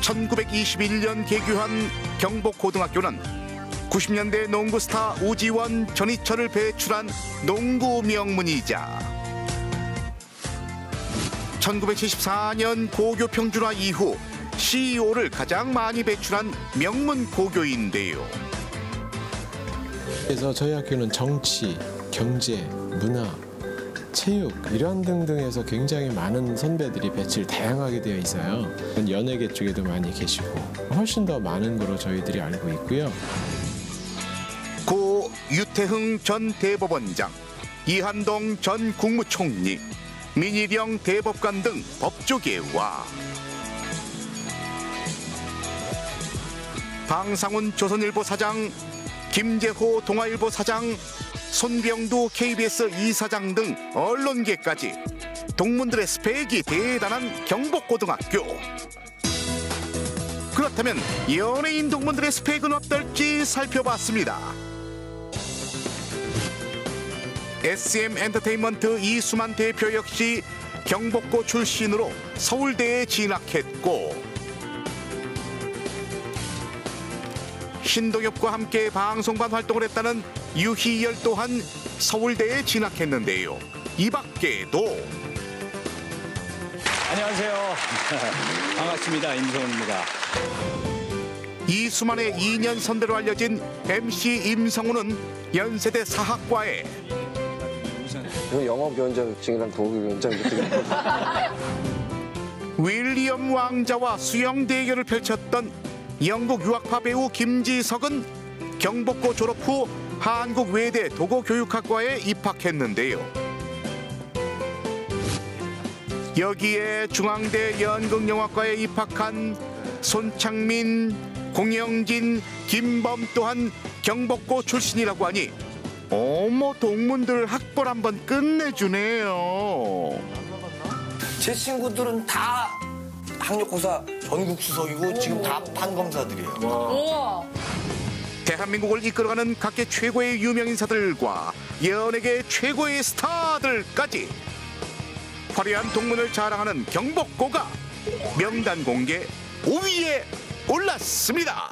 1921년 개교한 경복고등학교는 90년대 농구 스타 오지원, 전희철을 배출한 농구 명문이자 1974년 고교 평준화 이후 CEO를 가장 많이 배출한 명문 고교인데요. 그래서 저희 학교는 정치, 경제, 문화, 체육 이런 등등에서 굉장히 많은 선배들이 배치를 다양하게 되어 있어요. 연예계 쪽에도 많이 계시고 훨씬 더 많은 거로 저희들이 알고 있고요. 고 유태흥 전 대법원장, 이한동 전 국무총리, 민희령 대법관 등 법조계와 방상훈 조선일보 사장, 김재호 동아일보 사장, 손병두 KBS 이사장 등 언론계까지 동문들의 스펙이 대단한 경복고등학교. 그렇다면 연예인 동문들의 스펙은 어떨지 살펴봤습니다. SM 엔터테인먼트 이수만 대표 역시 경복고 출신으로 서울대에 진학했고 신동엽과 함께 방송반 활동을 했다는 유희열 또한 서울대에 진학했는데요. 이 밖에도 안녕하세요. 반갑습니다. 임성훈입니다. 이수만의 2년 선배로 알려진 MC 임성우는 연세대 사학과에 이거 영어위원장증이랑 동업위원장 이렇게 윌리엄 왕자와 수영 대결을 펼쳤던 영국 유학파 배우 김지석은 경복고 졸업 후 한국 외대 도고 교육학과에 입학했는데요. 여기에 중앙대 연극영화과에 입학한 손창민, 공영진, 김범 또한 경복고 출신이라고 하니 어머 동문들 학벌 한번 끝내주네요. 제 친구들은 다 학력고사 전국 수석이고 지금 다 판검사들이에요. 우와. 대한민국을 이끌어가는 각계 최고의 유명 인사들과 연예계 최고의 스타들까지 화려한 동문을 자랑하는 경복고가 명단 공개 5위에 올랐습니다.